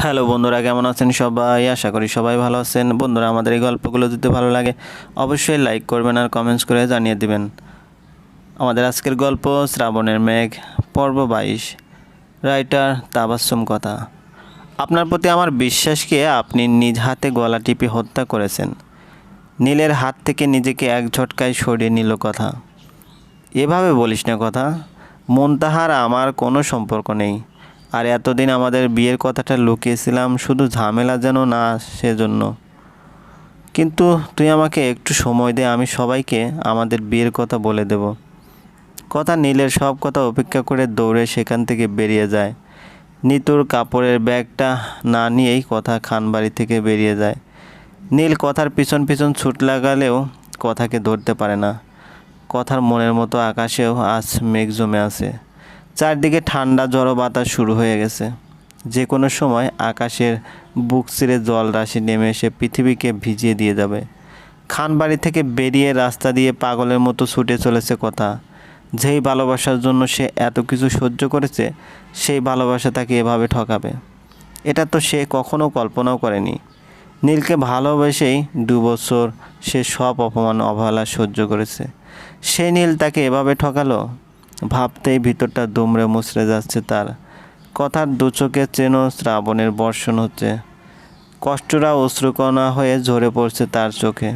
Hello বন্ধুরা, কেমন আছেন সবাই? আশা করি সবাই ভালো আছেন। বন্ধুরা, আমাদের এই গল্পগুলো যদি ভালো লাগে, অবশ্যই লাইক করবেন আর কমেন্টস করে জানিয়ে দিবেন। আমাদের আজকের গল্প শ্রাবণের মেঘ, পর্ব বাইশ, রাইটার তাবাসুম কথা। আপনার প্রতি আমার বিশ্বাসকে আপনি নিজ হাতে গলা টিপে হত্যা করেছেন? নীলের হাত থেকে নিজেকে এক ঝটকায় সরিয়ে নিল কথা। এভাবে বলিস না কথা, মন তাহার আমার কোনো সম্পর্ক নেই। আর এতদিন আমাদের বিয়ের কথাটা লুকিয়েছিলাম, শুধু ঝামেলা যেন না সেজন্য। কিন্তু তুই আমাকে একটু সময় দে, আমি সবাইকে আমাদের বিয়ের কথা বলে দেব। কথা নীলের সব কথা উপেক্ষা করে দৌড়ে সেখান থেকে বেরিয়ে যায়। নিতুর কাপড়ের ব্যাগটা না নিয়েই কথা খানবাড়ি থেকে বেরিয়ে যায়। নীল কথার পিছন পিছন ছুট লাগালেও কথাকে ধরতে পারে না। কথার মনের মতো আকাশেও আজ মেঘ জমে আছে। চারদিকে ঠান্ডা জড়ো বাতাস শুরু হয়ে গেছে। যে কোনো সময় আকাশের বুক চিরে জল রাশি নেমে এসে পৃথিবীকে ভিজিয়ে দিয়ে যাবে। খানবাড়ি থেকে বেরিয়ে রাস্তা দিয়ে পাগলের মতো ছুটে চলেছে কথা। যেই ভালোবাসার জন্য সে এত কিছু সহ্য করেছে, সেই ভালোবাসা তাকে এভাবে ঠকাবে। এটা তো সে কখনো কল্পনাও করেনি। নীলকে ভালোবেসেই দু বছর সে সব অপমান, অবহেলা সহ্য করেছে। সেই নীল তাকে এভাবে ঠকালো? ভাবতেই ভিতরটা দুমড়ে মুচড়ে যাচ্ছে তার। কথার দু চোখে চেন শ্রাবণের বর্ষণ হচ্ছে। কষ্টরা অশ্রুকণা হয়ে ঝরে পড়ছে তার চোখে।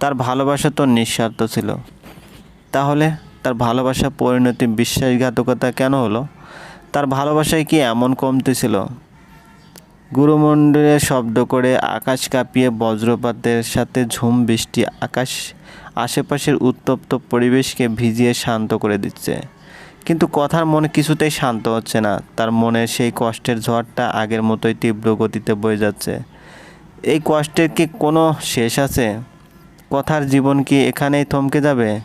তার ভালোবাসা তো নিঃস্বার্থ ছিল। তাহলে তার ভালোবাসা পরিণতি বিশ্বাসঘাতকতা কেন হলো? তার ভালোবাসায় কি এমন কমতি ছিল? গুরুমণ্ডলে শব্দ করে আকাশ কাঁপিয়ে বজ্রপাতের সাথে ঝুম বৃষ্টি আকাশ আশেপাশের উত্তপ্ত পরিবেশকে ভিজিয়ে শান্ত করে দিচ্ছে। কিন্তু কথার মনে কিছুতেই শান্ত হচ্ছে না। তার মনে সেই কষ্টের ঝড়টা আগের মতোই তীব্র গতিতে বয়ে যাচ্ছে। এই কষ্টের কি কোনো শেষ আছে? কথার জীবন কি এখানেই থমকে যাবে?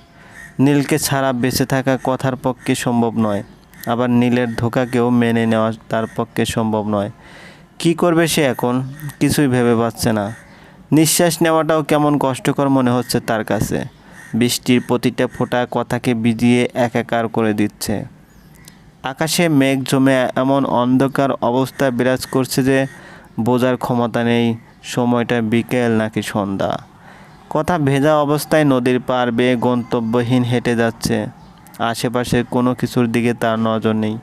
নীলকে ছাড়া বেঁচে থাকা কথার পক্ষে সম্ভব নয়। আবার নীলের ধোকাকেও মেনে নেওয়া তার পক্ষে সম্ভব নয়। কি করবে সে এখন? কিছুই ভেবে পাচ্ছে না। নিঃশ্বাস নেওয়াটাও কেমন কষ্টকর মনে হচ্ছে তার কাছে। বৃষ্টির প্রতিটা ফোঁটা কথাকে ভিজিয়ে একাকার করে দিচ্ছে। আকাশে মেঘ জমে এমন অন্ধকার অবস্থা বিরাজ করছে যে বোঝার ক্ষমতা নেই, সময়টা বিকেল নাকি সন্ধ্যা। কথা ভেজা অবস্থায় নদীর পার বেয়ে গন্তব্যহীন হেঁটে যাচ্ছে। আশেপাশের কোনো কিছুর দিকে তার নজর নেই।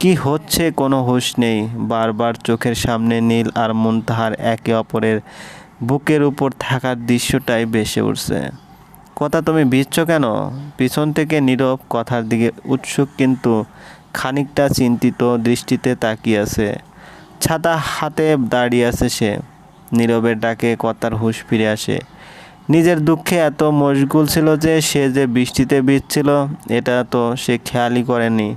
কি হচ্ছে কোনো হুঁশ নেই। বারবার চোখের সামনে নীল আর মুনতাহার একে অপরের বুকের উপর থাকার দৃশ্যটাই ভেসে উঠছে। কথা তুমি ভিজছ কেন? পিছন থেকে নীরব কথার দিকে উৎসুক কিন্তু খানিকটা চিন্তিত দৃষ্টিতে তাকিয়ে আছে। ছাতা হাতে দাঁড়িয়ে আছে সে। নীরবের ডাকে কথার হুঁশ ফিরে আসে। নিজের দুঃখে এত মশগুল ছিল যে সে যে বৃষ্টিতে ভিজছিল, এটা তো সে খেয়ালই করেনি।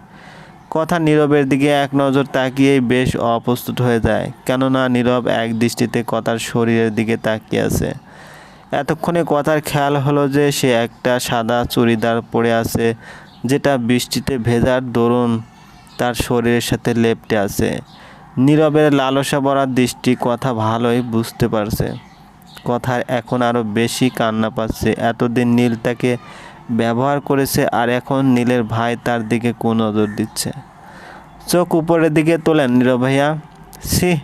কথা নীরবের দিকে এক নজর তাকিয়েই বেশ অপ্রস্তুত হয়ে যায়, কেননা নীরব এক দৃষ্টিতে কথার শরীরের দিকে তাকিয়ে আছে। এতক্ষণে কথার খেয়াল হলো যে সে একটা সাদা চুড়িদার পরে আছে, যেটা বৃষ্টিতে ভেজার দরুন তার শরীরের সাথে লেপটে আছে। নীরবের লালসা বরার দৃষ্টি কথা ভালোই বুঝতে পারছে। কথার এখন আরও বেশি কান্না পাচ্ছে। এতদিন নীল তাকে ব্যবহার করেছে আর এখন নীলের ভাই তার দিকে কোন নজর দিচ্ছে। চোখ উপরের দিকে তোলেন নীরব ভাইয়া। সি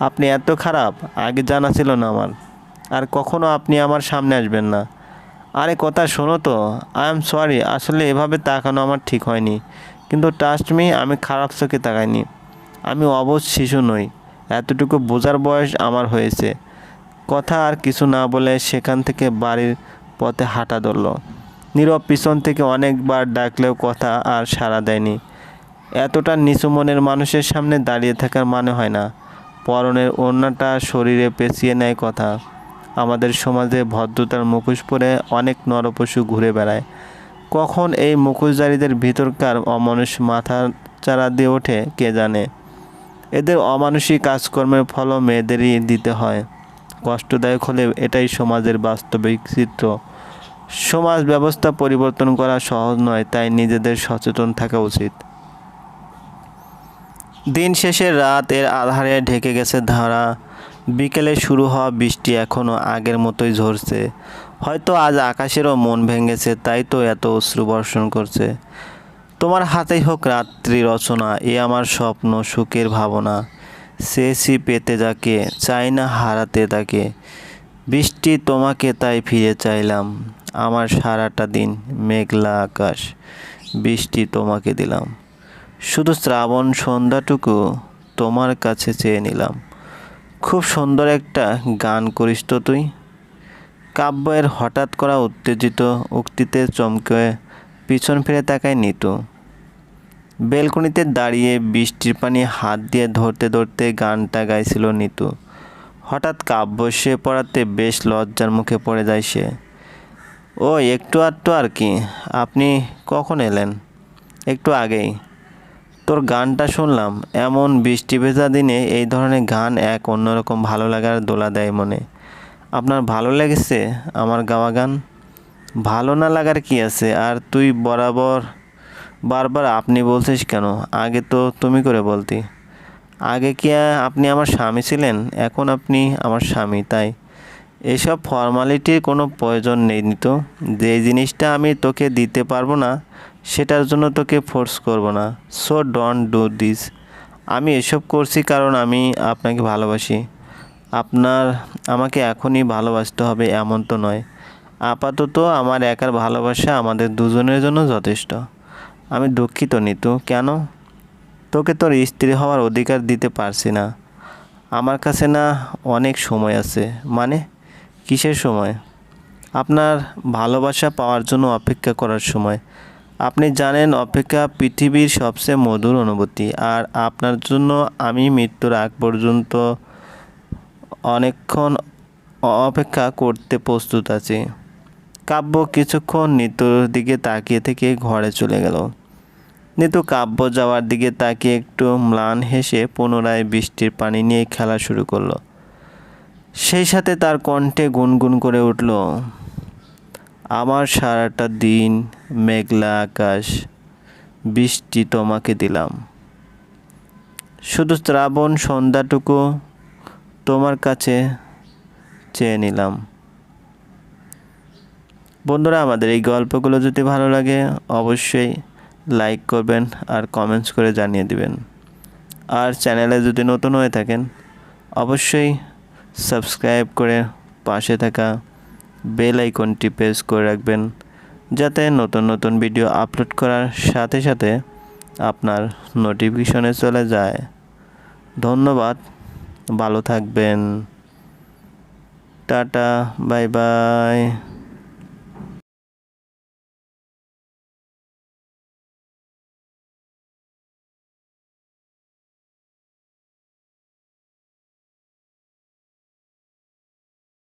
আপনি এত খারাপ, আগে জানা ছিল না আমার। আর কখনো আপনি আমার সামনে আসবেন না। আরে কথা শোনো তো আই এম সরি আসলে এভাবে তাকানো আমার ঠিক হয়নি। কিন্তু ট্রাস্ট মি আমি খারাপ চোখে তাকাইনি। আমি অবশ শিশু নই, এতটুকু বোঝার বয়স আমার হয়েছে। কথা আর কিছু না বলে সেখান থেকে বাড়ির পথে হাঁটা ধরলো। নীরব পিছন থেকে অনেকবার ডাকলেও কথা আর সাড়া দেয়নি। এতটা নিচু মনের মানুষের সামনে দাঁড়িয়ে থাকার মানে হয় না। পরনের ওড়নাটা শরীরে পেঁচিয়ে নেয় কথা। আমাদের সমাজে ভদ্রতার মুখোশ পরে অনেক নরপশু ঘুরে বেড়ায়। কখন এই মুখোশধারীদের ভিতরকার অমানুষ মাথা চারা দিয়ে ওঠে কে জানে? এদের অমানুষিক কাজকর্মের ফলও মেয়েদেরই দিতে হয়। কষ্টদায়ক হলেও এটাই সমাজের বাস্তবিক চিত্র। সমাজ ব্যবস্থা পরিবর্তন করা সহজ নয়, তাই নিজেদের সচেতন থাকা উচিত। দিন শেষে রাত এর আধারে ঢেকে গেছে ধারা। বিকেলে শুরু হওয়া বৃষ্টি এখনও আগের মতোই ঝরছে। হয়তো আজ আকাশেরও মন ভেঙেছে, তাই তো এত অশ্রু বর্ষণ করছে। তোমার হাতেই হোক রাত্রি রচনা, এ আমার স্বপ্ন, সুখের ভাবনা। চেয়েছি পেতে যাকে, চাই না হারাতে তাকে। বৃষ্টি তোমাকে তাই ফিরে চাইলাম। আমার সারাটা দিন মেঘলা আকাশ, বৃষ্টি তোমাকে দিলাম। শুধু শ্রাবণ সন্ধ্যাটুকু তোমার কাছে চেয়ে নিলাম। খুব সুন্দর একটা গান করিস তো তুই। কাব্যের হঠাৎ করা উত্তেজিত উক্তিতে চমকে পিছন ফিরে তাকায় নিতু। বেলকনিতে দাঁড়িয়ে বৃষ্টির পানি হাত দিয়ে ধরতে ধরতে গানটা গাইছিল নিতু। হঠাৎ কাব্য সে পড়াতে বেশ লজ্জার মুখে পড়ে যায় সে। ও একটু আধটু আর কি। আপনি কখন এলেন? একটু আগেই। তোর গানটা শুনলাম। এমন বৃষ্টি ভেজা দিনে এই ধরনের গান এক অন্যরকম ভালো লাগার দোলা দেয় মনে। আপনার ভালো লেগেছে আমার গাওয়া গান? ভালো না লাগার কি আছে? আর তুই বরাবর বারবার আপনি বলছিস কেন? আগে তো তুমি করে বলতি। আগে কি আপনি আমার স্বামী ছিলেন? এখন আপনি আমার স্বামী, তাই। এসব ফর্মালিটির কোনো প্রয়োজন নেই তো যে জিনিসটা আমি তোকে দিতে পারব না, সেটার জন্য তোকে ফোর্স করব না। সো ডোন্ট ডু দিস আমি এসব করছি কারণ আমি আপনাকে ভালোবাসি। আপনার, আমাকে এখনই ভালোবাসতে হবে এমন তো নয়। আপাতত আমার একার ভালোবাসা আমাদের দুজনের জন্য যথেষ্ট। আমি দুঃখিত, নিতু। কেন? তোকে তোর স্ত্রী হওয়ার অধিকার দিতে পারছি না। আমার কাছে না অনেক সময় আছে। মানে? কিসের সময়? আপনার ভালোবাসা পাওয়ার জন্য অপেক্ষা করার সময়। আপনি জানেন অপেক্ষা পৃথিবীর সবচেয়ে মধুর অনুভূতি, আর আপনার জন্য আমি মৃত্যুর আগ পর্যন্ত অনেকক্ষণ অপেক্ষা করতে প্রস্তুত আছি। কাব্য কিছুক্ষণ নিতুর দিকে তাকিয়ে থেকে ঘরে চলে গেল। নিতু কাব্য যাওয়ার দিকে তাকিয়ে একটু ম্লান হেসে পুনরায় বৃষ্টির পানি নিয়ে খেলা শুরু করল। সেই সাথে তার কণ্ঠে গুনগুন করে উঠল, আমার সারাটা দিন মেঘলা আকাশ, বৃষ্টি তোমাকে দিলাম। শুধু শ্রাবণ সন্ধ্যাটুকু তোমার কাছে চেয়ে নিলাম। বন্ধুরা, আমাদের এই গল্পগুলো যদি ভালো লাগে, অবশ্যই লাইক করবেন আর কমেন্টস করে জানিয়ে দিবেন। আর চ্যানেলে যদি নতুন হয়ে থাকেন, অবশ্যই সাবস্ক্রাইব করে পাশে থাকা বেল আইকনটি প্রেস করে রাখবেন, যাতে নতুন নতুন ভিডিও আপলোড করার সাথে সাথে আপনার নোটিফিকেশনে চলে যায়। ধন্যবাদ, ভালো থাকবেন। Tata, bye bye.